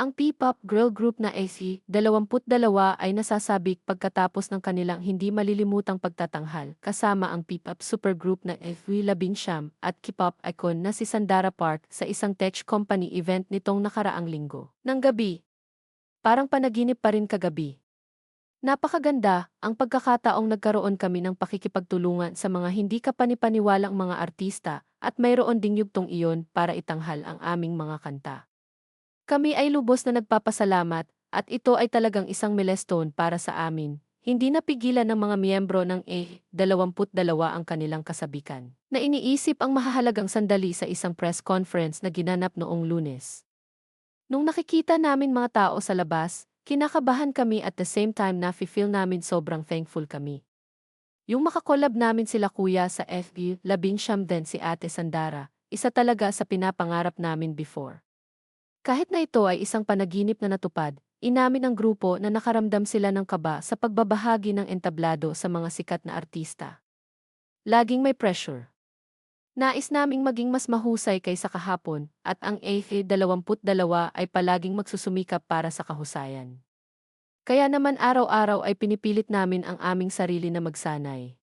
Ang P-pop girl group na AC, 22 ay nasasabik pagkatapos ng kanilang hindi malilimutang pagtatanghal, kasama ang P-pop supergroup na FV Labing Siyam at K-pop icon na si Sandara Park sa isang tech company event nitong nakaraang linggo. Nang gabi, parang panaginip pa rin kagabi. Napakaganda, ang pagkakataong nagkaroon kami ng pakikipagtulungan sa mga hindi kapanipaniwalang mga artista at mayroon ding yugtong iyon para itanghal ang aming mga kanta. Kami ay lubos na nagpapasalamat at ito ay talagang isang milestone para sa amin. Hindi napigilan ng mga miyembro ng E22 ang kanilang kasabikan na iniisip ang mahahalagang sandali sa isang press conference na ginanap noong lunes. Nung nakikita namin mga tao sa labas, kinakabahan kami at the same time na feel namin sobrang thankful kami. Yung makakolab namin sila kuya sa FB, labing siyam din si Ate Sandara, isa talaga sa pinapangarap namin before. Kahit na ito ay isang panaginip na natupad, inamin ng grupo na nakaramdam sila ng kaba sa pagbabahagi ng entablado sa mga sikat na artista. Laging may pressure. Nais naming maging mas mahusay kaysa kahapon at ang A22 ay palaging magsusumikap para sa kahusayan. Kaya naman araw-araw ay pinipilit namin ang aming sarili na magsanay.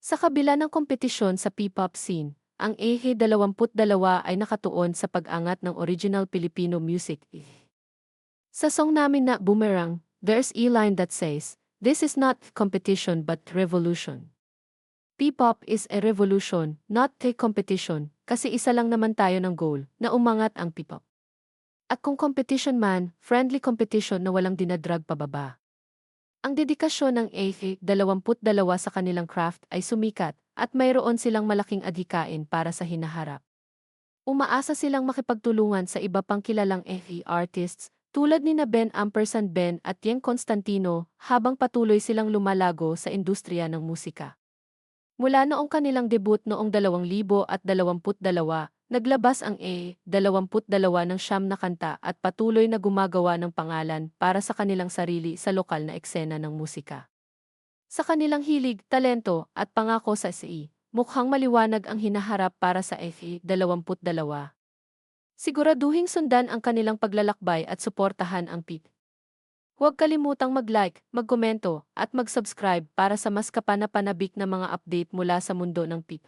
Sa kabila ng kompetisyon sa P-pop scene, ang Ehe 22 ay nakatuon sa pag-angat ng original Filipino music. Sa song namin na Boomerang, there's a line that says, This is not competition but revolution. P-pop is a revolution, not a competition, kasi isa lang naman tayo ng goal, na umangat ang P-pop. At kung competition man, friendly competition na walang dinadrag pababa. Ang dedikasyon ng Ehe 22 sa kanilang craft ay sumikat, at mayroon silang malaking adhikain para sa hinaharap. Umaasa silang makipagtulungan sa iba pang kilalang FE artists tulad ni na Ben Ampersand Ben at Yeng Constantino habang patuloy silang lumalago sa industriya ng musika. Mula noong kanilang debut noong 2022, naglabas ang E22 ng siyam na kanta at patuloy na gumagawa ng pangalan para sa kanilang sarili sa lokal na eksena ng musika. Sa kanilang hilig, talento, at pangako sa SE, mukhang maliwanag ang hinaharap para sa FE 22. Siguraduhing sundan ang kanilang paglalakbay at suportahan ang PIT. Huwag kalimutang mag-like, magkomento, at mag-subscribe para sa mas kapanapanabik na mga update mula sa mundo ng PIT.